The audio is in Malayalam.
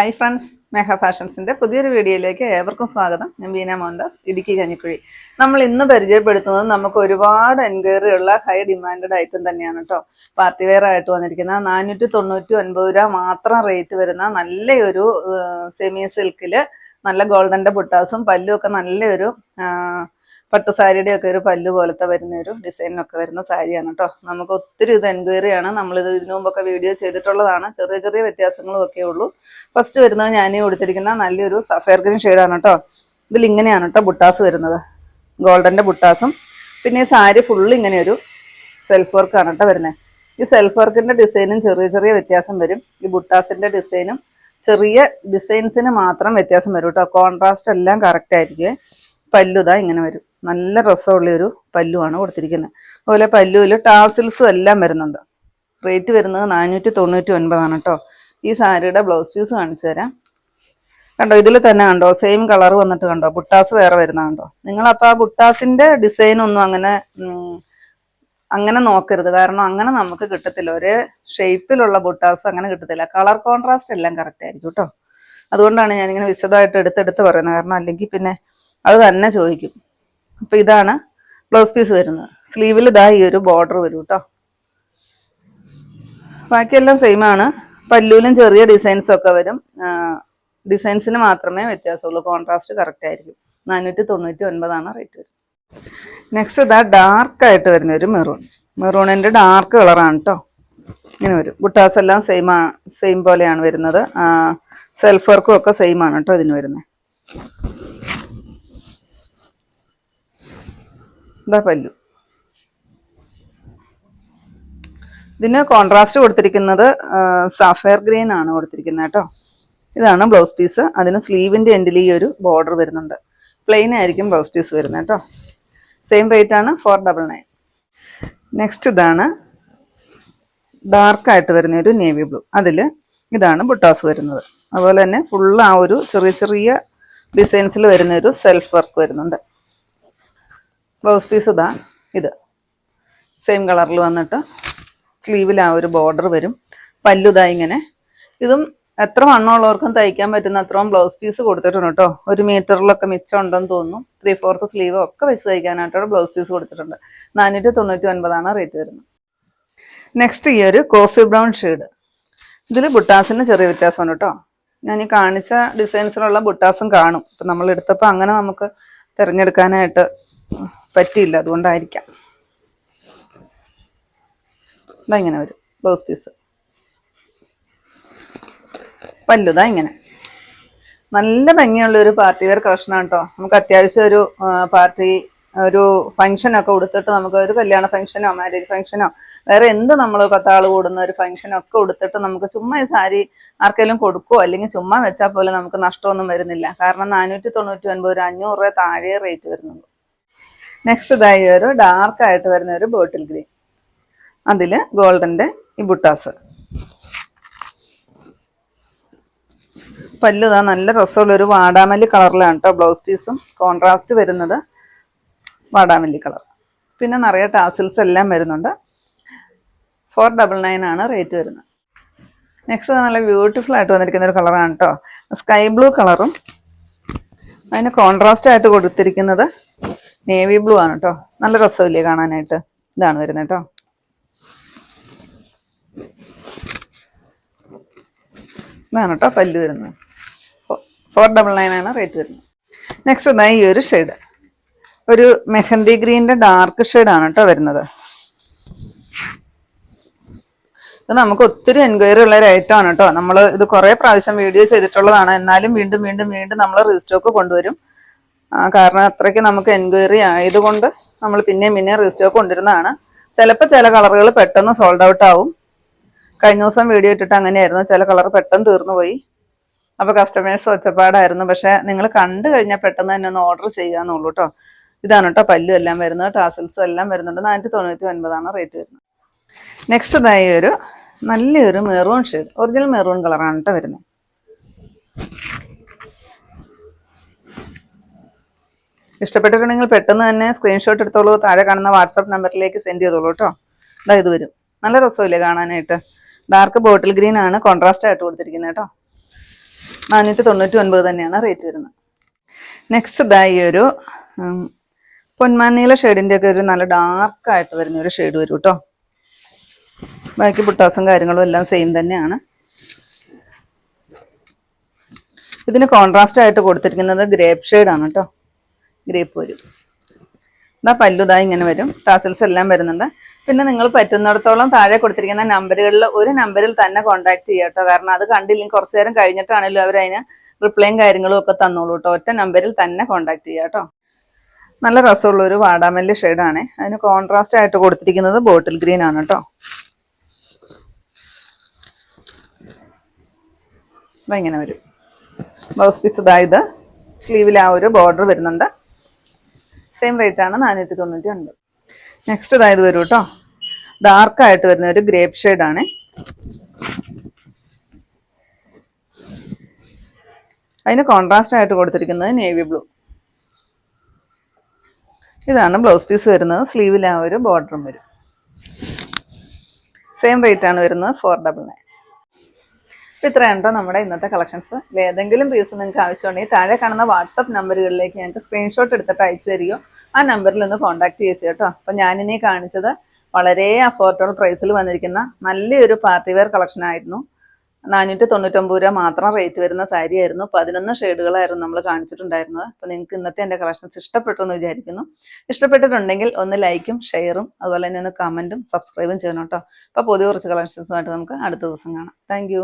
ഹായ് ഫ്രണ്ട്സ് മേഘ ഫാഷൻസിന്റെ പുതിയൊരു വീഡിയോയിലേക്ക് ഏവർക്കും സ്വാഗതം. ഞാൻ ബീന മോഹൻദാസ് ഇടുക്കി കഞ്ഞിക്കുഴി. നമ്മൾ ഇന്ന് പരിചയപ്പെടുത്തുന്നത് നമുക്ക് ഒരുപാട് എൻക്വയറി ഉള്ള ഹൈ ഡിമാൻഡഡ് ഐറ്റം തന്നെയാണ് കേട്ടോ. പാർട്ടി വെയർ ആയിട്ട് വന്നിരിക്കുന്ന നാനൂറ്റി തൊണ്ണൂറ്റി ഒൻപത് രൂപ മാത്രം റേറ്റ് വരുന്ന നല്ലൊരു സെമി സിൽക്കിൽ നല്ല ഗോൾഡന്റെ പുട്ടാസും പല്ലും ഒക്കെ നല്ലൊരു പട്ടു സാരിയുടെ ഒക്കെ ഒരു പല്ലു പോലത്തെ വരുന്ന ഒരു ഡിസൈനൊക്കെ വരുന്ന സാരിയാണ് കേട്ടോ നമുക്ക് ഒത്തിരി ഇത് എൻക്വയറി ആണ്. നമ്മളിത് ഇതിനു മുമ്പൊക്കെ വീഡിയോ ചെയ്തിട്ടുള്ളതാണ്. ചെറിയ ചെറിയ വ്യത്യാസങ്ങളും ഒക്കെ ഉള്ളൂ. ഫസ്റ്റ് വരുന്നത് ഞാൻ കൊടുത്തിരിക്കുന്ന നല്ലൊരു സഫയർ ഗ്രീൻ ഷെയ്ഡാണ് കേട്ടോ ഇതിൽ ഇങ്ങനെയാണ് കേട്ടോ ബുട്ടാസ് വരുന്നത്. ഗോൾഡന്റെ ബുട്ടാസും. പിന്നെ ഈ സാരി ഫുള്ള് ഇങ്ങനെ ഒരു സെൽഫ് വർക്കാണ് കേട്ടോ വരുന്നത് ഈ സെൽഫ് വർക്കിന്റെ ഡിസൈനും ചെറിയ ചെറിയ വ്യത്യാസം വരും. ഈ ബുട്ടാസിന്റെ ഡിസൈനും ചെറിയ ഡിസൈൻസിന് മാത്രം വ്യത്യാസം വരും കേട്ടോ കോൺട്രാസ്റ്റ് എല്ലാം കറക്റ്റ് ആയിരിക്കും. പല്ലുതാ ഇങ്ങനെ വരും. നല്ല രസമുള്ള ഒരു പല്ലുവാണ് കൊടുത്തിരിക്കുന്നത്. അതുപോലെ പല്ലുവിൽ ടാസിൽസും എല്ലാം വരുന്നുണ്ട്. റേറ്റ് വരുന്നത് നാനൂറ്റി തൊണ്ണൂറ്റി ഒൻപതാണ് കേട്ടോ. ഈ സാരിയുടെ ബ്ലൗസ് പീസ് കാണിച്ചു തരാം. കണ്ടോ ഇതിൽ തന്നെ കണ്ടോ സെയിം കളർ വന്നിട്ട് കണ്ടോ ബുട്ടാസ് വേറെ വരുന്ന കണ്ടോ. നിങ്ങളപ്പോൾ ആ ബുട്ടാസിന്റെ ഡിസൈൻ ഒന്നും അങ്ങനെ അങ്ങനെ നോക്കരുത്. കാരണം അങ്ങനെ നമുക്ക് കിട്ടത്തില്ല. ഒരേ ഷേപ്പിലുള്ള ബുട്ടാസ് അങ്ങനെ കിട്ടത്തില്ല. കളർ കോൺട്രാസ്റ്റ് എല്ലാം കറക്റ്റ് ആയിരിക്കും കേട്ടോ. അതുകൊണ്ടാണ് ഞാനിങ്ങനെ വിശദമായിട്ട് എടുത്തെടുത്ത് പറയുന്നത്. കാരണം അല്ലെങ്കിൽ പിന്നെ അത് തന്നെ ചോദിക്കും. അപ്പൊ ഇതാണ് ബ്ലൗസ് പീസ് വരുന്നത്. സ്ലീവിൽ ഇതാ ഈ ഒരു ബോർഡർ വരും കേട്ടോ ബാക്കിയെല്ലാം സെയിം ആണ്. പല്ലൂലും ചെറിയ ഡിസൈൻസും ഒക്കെ വരും. ഡിസൈൻസിന് മാത്രമേ വ്യത്യാസമുള്ളൂ. കോൺട്രാസ്റ്റ് കറക്റ്റ് ആയിരിക്കും. നാനൂറ്റി തൊണ്ണൂറ്റി ഒൻപതാണ് റേറ്റ് വരുന്നത്. നെക്സ്റ്റ് ഇതാ ഡാർക്ക് ആയിട്ട് വരുന്ന ഒരു മെറൂൺ മെറൂണിന്റെ ഡാർക്ക് കളറാണ് കേട്ടോ ഇങ്ങനെ വരും. ബുട്ടാസ് എല്ലാം സെയിം ആ സെയിം പോലെയാണ് വരുന്നത്. സെൽഫ് വർക്കും ഒക്കെ സെയിം ആണ് കേട്ടോ ഇതിന് വരുന്നത്. ഇതാ പല്ലു. ഇതിന് കോൺട്രാസ്റ്റ് കൊടുത്തിരിക്കുന്നത് സഫയർ ഗ്രീൻ ആണ് കൊടുത്തിരിക്കുന്നത് കേട്ടോ. ഇതാണ് ബ്ലൗസ് പീസ് അതിന് സ്ലീവിന്റെ എൻഡിൽ ഈ ഒരു ബോർഡർ വരുന്നുണ്ട്. പ്ലെയിൻ ആയിരിക്കും ബ്ലൗസ് പീസ് വരുന്നത് കേട്ടോ. സെയിം റേറ്റ് ആണ് ഫോർ ഡബിൾ നയൻ നെക്സ്റ്റ് ഇതാണ് ഡാർക്കായിട്ട് വരുന്ന ഒരു നേവി ബ്ലൂ അതിൽ ഇതാണ് ബുട്ടാസ് വരുന്നത്. അതുപോലെ തന്നെ ഫുള്ള് ആ ഒരു ചെറിയ ചെറിയ ഡിസൈൻസിൽ വരുന്ന ഒരു സെൽഫ് വർക്ക് വരുന്നുണ്ട്. ബ്ലൗസ് പീസ് ഇതാ ഇത്. സെയിം കളറിൽ വന്നിട്ട് സ്ലീവിൽ ആ ഒരു ബോർഡർ വരും. പല്ലുതാ ഇങ്ങനെ. ഇതും എത്ര വണ്ണമുള്ളവർക്കും തയ്ക്കാൻ പറ്റുന്ന അത്രയും ബ്ലൗസ് പീസ് കൊടുത്തിട്ടുണ്ട് കേട്ടോ. ഒരു മീറ്ററിലൊക്കെ മിച്ചം ഉണ്ടെന്ന് തോന്നുന്നു. ത്രീ ഫോർത്ത് സ്ലീവ് ഒക്കെ വെച്ച് തയ്ക്കാനായിട്ടുള്ള ബ്ലൗസ് പീസ് കൊടുത്തിട്ടുണ്ട്. നാനൂറ്റി തൊണ്ണൂറ്റി ഒൻപതാണ് റേറ്റ് വരുന്നത്. നെക്സ്റ്റ് ഈ ഒരു കോഫി ബ്രൗൺ ഷെയ്ഡ് ഇതിൽ ബുട്ടാസിന് ചെറിയ വ്യത്യാസമുണ്ട് കേട്ടോ. ഞാൻ ഈ കാണിച്ച ഡിസൈൻസിലുള്ള ബുട്ടാസും കാണും. ഇപ്പം നമ്മൾ എടുത്തപ്പോൾ അങ്ങനെ നമുക്ക് തിരഞ്ഞെടുക്കാനായിട്ട് പറ്റിയില്ല അതുകൊണ്ടായിരിക്കാം. ഇതാ ഇങ്ങനെ വരും ബ്ലൗസ് പീസ് പല്ലുതാ ഇങ്ങനെ. നല്ല ഭംഗിയുള്ള ഒരു പാർട്ടി വെയർ കളക്ഷനാണ് കേട്ടോ. നമുക്ക് അത്യാവശ്യം ഒരു പാർട്ടി ഒരു ഫംഗ്ഷനൊക്കെ കൊടുത്തിട്ട് നമുക്ക് ഒരു കല്യാണ ഫംഗ്ഷനോ മാരേജ് ഫംഗ്ഷനോ വേറെ എന്ത് നമ്മൾ പത്താൾ കൂടുന്ന ഒരു ഫംഗ്ഷനോ ഒക്കെ കൊടുത്തിട്ട് നമുക്ക് ചുമ്മാ ഈ സാരി ആർക്കെങ്കിലും കൊടുക്കുവോ? അല്ലെങ്കിൽ ചുമ്മാ വെച്ചാൽ പോലും നമുക്ക് നഷ്ടമൊന്നും വരുന്നില്ല. കാരണം നാനൂറ്റി തൊണ്ണൂറ്റി ഒൻപത് ഒരു അഞ്ഞൂറ് രൂപ താഴെ റേറ്റ് വരുന്നുള്ളൂ. നെക്സ്റ്റ് ഇതായി ഒരു ഡാർക്ക് ആയിട്ട് വരുന്ന ഒരു ബോട്ടിൽ ഗ്രീൻ അതിൽ ഗോൾഡന്റെ ഈ ബുട്ടാസ്. പല്ലുതാ നല്ല രസമുള്ള ഒരു വാടാമല്ലി കളറിലാണ് കേട്ടോ ബ്ലൗസ് പീസും കോൺട്രാസ്റ്റ് വരുന്നത് വാടാമല്ലി കളർ. പിന്നെ നിറയെ ടാസിൽസ് എല്ലാം വരുന്നുണ്ട്. ഫോർ ഡബിൾ നയൻ ആണ് റേറ്റ് വരുന്നത്. നെക്സ്റ്റ് നല്ല ബ്യൂട്ടിഫുൾ ആയിട്ട് വന്നിരിക്കുന്ന ഒരു കളറാണ് കേട്ടോ സ്കൈ ബ്ലൂ കളറും അതിന് കോൺട്രാസ്റ്റ് ആയിട്ട് കൊടുത്തിരിക്കുന്നത് നേവി ബ്ലൂ ആണ് കേട്ടോ നല്ല രസമില്ലേ കാണാനായിട്ട്. ഇതാണ് വരുന്നത് കേട്ടോ ഇതാണ് കേട്ടോ പല്ല് വരുന്നത്. ഫോർ ഡബിൾ നയൻ ആണ് റേറ്റ് വരുന്നത്. നെക്സ്റ്റ് ഇതാ ഈ ഒരു ഷെയ്ഡ് ഒരു മെഹന്തി ഗ്രീനിന്റെ ഡാർക്ക് ഷെയ്ഡാണ് കേട്ടോ വരുന്നത്. ഇത് നമുക്ക് ഒത്തിരി എൻക്വയറി ഉള്ള ഒരു ഐറ്റം ആണ് കേട്ടോ നമ്മൾ ഇത് കുറേ പ്രാവശ്യം വീഡിയോ ചെയ്തിട്ടുള്ളതാണ്. എന്നാലും വീണ്ടും വീണ്ടും വീണ്ടും നമ്മൾ റീസ്റ്റോക്ക് കൊണ്ടുവരും. കാരണം അത്രയ്ക്ക് നമുക്ക് എൻക്വയറി ആയതുകൊണ്ട് നമ്മൾ പിന്നെയും പിന്നെയും റീസ്റ്റോക്ക് കൊണ്ടുവരുന്നതാണ് ചിലപ്പോൾ ചില കളറുകൾ പെട്ടെന്ന് സോൾഡ് ഔട്ട് ആവും. കഴിഞ്ഞ ദിവസം വീഡിയോ ഇട്ടിട്ട് അങ്ങനെയായിരുന്നു. ചില കളർ പെട്ടെന്ന് തീർന്നു പോയി. അപ്പോൾ കസ്റ്റമേഴ്സ് ഒച്ചപ്പാടായിരുന്നു. പക്ഷേ നിങ്ങൾ കണ്ടു കഴിഞ്ഞാൽ പെട്ടെന്ന് തന്നെ ഒന്ന് ഓർഡർ ചെയ്യാന്നുള്ളൂ കേട്ടോ ഇതാണ് കേട്ടോ പല്ലും എല്ലാം വരുന്നത്. ടാസൽസും എല്ലാം വരുന്നുണ്ട്. നാനൂറ്റി തൊണ്ണൂറ്റി ഒൻപതാണ് റേറ്റ് വരുന്നത് നെക്സ്റ്റ് ഇതായി ഒരു നല്ലൊരു മെറൂൺ ഷെയ്ഡ് ഒറിജിനൽ മെറൂൺ കളറാണ് കേട്ടോ വരുന്നത്. ഇഷ്ടപ്പെട്ടിട്ടുണ്ടെങ്കിൽ പെട്ടെന്ന് തന്നെ സ്ക്രീൻഷോട്ട് എടുത്തോളൂ. താഴെ കാണുന്ന വാട്സാപ്പ് നമ്പറിലേക്ക് സെൻഡ് ചെയ്തോളൂ കേട്ടോ. ഇതാ ഇത് വരും. നല്ല രസമില്ലേ കാണാനായിട്ട്. ഡാർക്ക് ബോട്ടിൽ ഗ്രീൻ ആണ്. കോൺട്രാസ്റ്റ് ആയിട്ട് കൊടുത്തിരിക്കുന്നത് കേട്ടോ. നാനൂറ്റി തൊണ്ണൂറ്റി ഒൻപത് തന്നെയാണ് റേറ്റ് വരുന്നത്. നെക്സ്റ്റ് ഇതാ ഈ ഒരു പൊന്മാനീല ഷെയ്ഡിന്റെ ഒക്കെ ഒരു നല്ല ഡാർക്കായിട്ട് വരുന്ന ഒരു ഷെയ്ഡ് വരും കേട്ടോ. ബാക്കി പുട്ടാസും കാര്യങ്ങളും എല്ലാം സെയിം തന്നെയാണ്. ഇതിന് കോൺട്രാസ്റ്റ് ആയിട്ട് കൊടുത്തിരിക്കുന്നത് ഗ്രേപ്പ് ഷെയ്ഡാണ് കേട്ടോ. ഗ്രേപ്പ് വരും. ഇതാ പല്ലുതാ ഇങ്ങനെ വരും. ടാസൽസ് എല്ലാം വരുന്നുണ്ട്. പിന്നെ നിങ്ങൾ പറ്റുന്നിടത്തോളം താഴെ കൊടുത്തിരിക്കുന്ന നമ്പറുകളിൽ ഒരു നമ്പറിൽ തന്നെ കോൺടാക്ട് ചെയ്യുക കേട്ടോ. കാരണം അത് കണ്ടില്ലെങ്കിൽ കുറച്ചു നേരം കഴിഞ്ഞിട്ടാണെങ്കിലും അവരതിന് റിപ്ലൈയും കാര്യങ്ങളും ഒക്കെ തന്നോളൂ കേട്ടോ. ഒറ്റ നമ്പറിൽ തന്നെ കോൺടാക്ട് ചെയ്യുക കേട്ടോ. നല്ല രസമുള്ള ഒരു വാടാമല്ലി ഷെയ്ഡാണ് അതിന് കോൺട്രാസ്റ്റ് ആയിട്ട് കൊടുത്തിരിക്കുന്നത് ബോട്ടിൽ ഗ്രീൻ ആണ് കേട്ടോ. അപ്പം ഇങ്ങനെ വരും. ബ്ലൗസ് പീസ് ഇതായത് സ്ലീവിൽ ആ ഒരു ബോർഡർ വരുന്നുണ്ട്. സെയിം റേറ്റ് ആണ് നാനൂറ്റി തൊണ്ണൂറ്റി ഒൻപത് നെക്സ്റ്റ് ഇതായത് വരും കേട്ടോ ഡാർക്കായിട്ട് വരുന്ന ഒരു ഗ്രേപ്പ് ഷെയ്ഡ് ആണ്. അതിന് കോൺട്രാസ്റ്റ് ആയിട്ട് കൊടുത്തിരിക്കുന്നത് നേവി ബ്ലൂ ഇതാണ് ബ്ലൗസ് പീസ് വരുന്നത്. സ്ലീവിൽ ആ ഒരു ബോർഡറും വരും. സെയിം റേറ്റ് ആണ് വരുന്നത് ഫോർ ഡബിൾ നയൻ ഇപ്പം ഇത്രയാണ് കേട്ടോ നമ്മുടെ ഇന്നത്തെ കളക്ഷൻസ് ഏതെങ്കിലും പീസ് നിങ്ങൾക്ക് ആവശ്യമുണ്ടെങ്കിൽ താഴെ കാണുന്ന വാട്സപ്പ് നമ്പറുകളിലേക്ക് ഞങ്ങൾക്ക് സ്ക്രീൻഷോട്ട് എടുത്തിട്ട് അയച്ചു തരികയോ ആ നമ്പറിൽ ഒന്ന് കോൺടാക്ട് ചെയ്തു കേട്ടോ. അപ്പം ഞാനിനി കാണിച്ചത് വളരെ അഫോർഡബിൾ പ്രൈസിൽ വന്നിരിക്കുന്ന നല്ലൊരു പാർട്ടി വെയർ കളക്ഷൻ ആയിരുന്നു. നാനൂറ്റി തൊണ്ണൂറ്റൊമ്പത് രൂപ മാത്രം റേറ്റ് വരുന്ന സാരി ആയിരുന്നു. പതിനൊന്ന് ഷെയ്ഡുകളായിരുന്നു നമ്മൾ കാണിച്ചിട്ടുണ്ടായിരുന്നത്. അപ്പോൾ നിങ്ങൾക്ക് ഇന്നത്തെ എന്റെ കളക്ഷൻസ് ഇഷ്ടപ്പെട്ടു എന്ന് വിചാരിക്കുന്നു. ഇഷ്ടപ്പെട്ടിട്ടുണ്ടെങ്കിൽ ഒന്ന് ലൈക്കും ഷെയറും അതുപോലെ തന്നെ ഒന്ന് കമന്റും സബ്സ്ക്രൈബും ചെയ്യണം കേട്ടോ അപ്പോൾ പുതിയ കുറച്ച് കളക്ഷൻസുമായിട്ട് നമുക്ക് അടുത്ത ദിവസം കാണാം. താങ്ക്